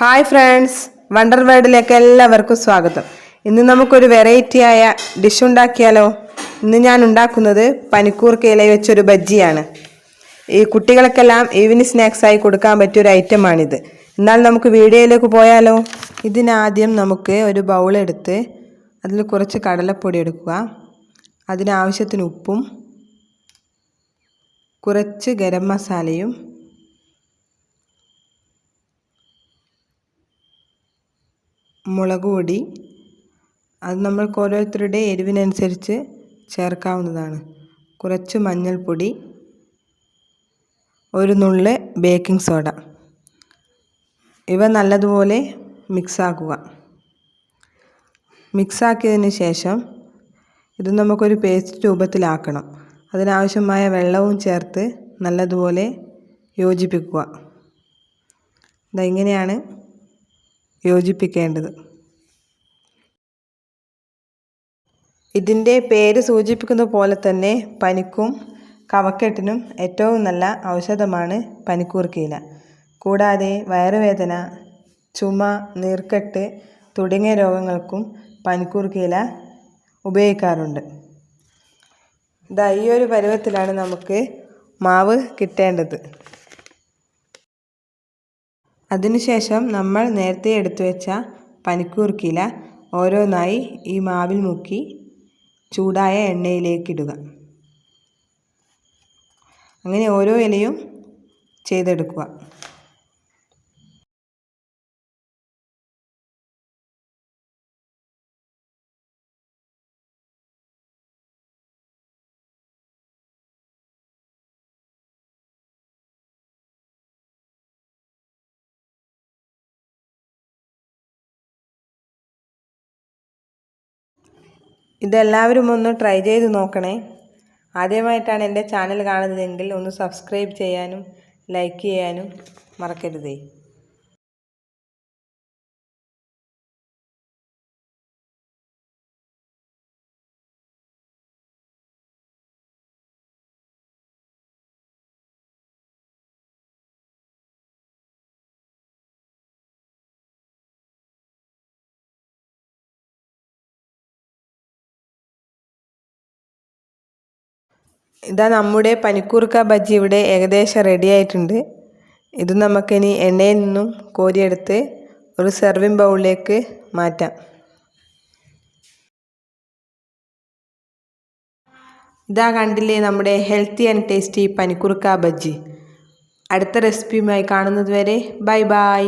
Hi friends wonder വേൾഡിലേക്ക് എല്ലാവർക്കും സ്വാഗതം. ഇന്ന് നമുക്കൊരു വെറൈറ്റി ആയ ഡിഷ് ഉണ്ടാക്കിയാലോ? ഇന്ന് ഞാൻ ഉണ്ടാക്കുന്നത് പനിക്കൂർക്ക ഇല വെച്ചൊരു ബജ്ജിയാണ്. ഈ കുട്ടികൾക്കെല്ലാം ഈവനിങ് സ്നാക്സ് ആയി കൊടുക്കാൻ പറ്റിയ ഒരു ഐറ്റമാണിത് എന്നാൽ നമുക്ക് വീഡിയോയിലേക്ക് പോയാലോ? ഇതിനാദ്യം നമുക്ക് ഒരു ബൗൾ എടുത്ത് അതിൽ കുറച്ച് കടലപ്പൊടി എടുക്കുക. അതിനാവശ്യത്തിന് ഉപ്പും കുറച്ച് ഗരം മസാലയും മുളക് പൊടി അത് നമ്മൾക്ക് ഓരോരുത്തരുടെ എരിവിനനുസരിച്ച് ചേർക്കാവുന്നതാണ്. കുറച്ച് മഞ്ഞൾപ്പൊടി. ഒരു നുള്ള് ബേക്കിംഗ് സോഡ. ഇവ നല്ലതുപോലെ മിക്സാക്കുക. മിക്സാക്കിയതിന് ശേഷം ഇത് നമുക്കൊരു പേസ്റ്റ് രൂപത്തിലാക്കണം. അതിനാവശ്യമായ വെള്ളവും ചേർത്ത് നല്ലതുപോലെ യോജിപ്പിക്കുക. ഇതെങ്ങനെയാണ് യോജിപ്പിക്കേണ്ടത്. ഇതിന്റെ പേര് സൂചിപ്പിക്കുന്ന പോലെ തന്നെ പനിക്കും കവക്കെട്ടിനും ഏറ്റവും നല്ല ഔഷധമാണ് പനിക്കൂർക്കയില. കൂടാതെ വയറുവേദന ചുമ നീർക്കെട്ട് തുടങ്ങിയ രോഗങ്ങൾക്കും പനിക്കൂർക്കയില ഉപയോഗിക്കാറുണ്ട്. ഇതാ ഈ ഒരു പരുവത്തിലാണ് നമുക്ക് മാവ് കിട്ടേണ്ടത്. അതിനുശേഷം നമ്മൾ നേരത്തെ എടുത്തു വെച്ച പനിക്കൂർക്കില ഓരോന്നായി ഈ മാവിൽ മുക്കി ചൂടായ എണ്ണയിലേക്കിടുക. അങ്ങനെ ഓരോ ഇലയും ചെയ്തെടുക്കുക. ഇതെല്ലാവരും ഒന്ന് ട്രൈ ചെയ്ത് നോക്കണേ. ആദ്യമായിട്ടാണ് എന്റെ ചാനൽ കാണുന്നതെങ്കിൽ ഒന്ന് സബ്സ്ക്രൈബ് ചെയ്യാനും ലൈക്ക് ചെയ്യാനും മറക്കരുതേ. ഇതാ നമ്മുടെ പനിക്കൂർക്ക ബജ്ജി ഇവിടെ ഏകദേശം റെഡി ആയിട്ടുണ്ട്. ഇത് നമുക്കിനി എണ്ണയിൽ നിന്നും കോരിയെടുത്ത് ഒരു സെർവിങ് ബൗളിലേക്ക് മാറ്റാം. ഇതാ കണ്ടില്ലേ നമ്മുടെ ഹെൽത്തി ആൻഡ് ടേസ്റ്റി പനിക്കുറുക്ക ബജ്ജി. അടുത്ത റെസിപ്പിയുമായി കാണുന്നതുവരെ ബൈ ബൈ.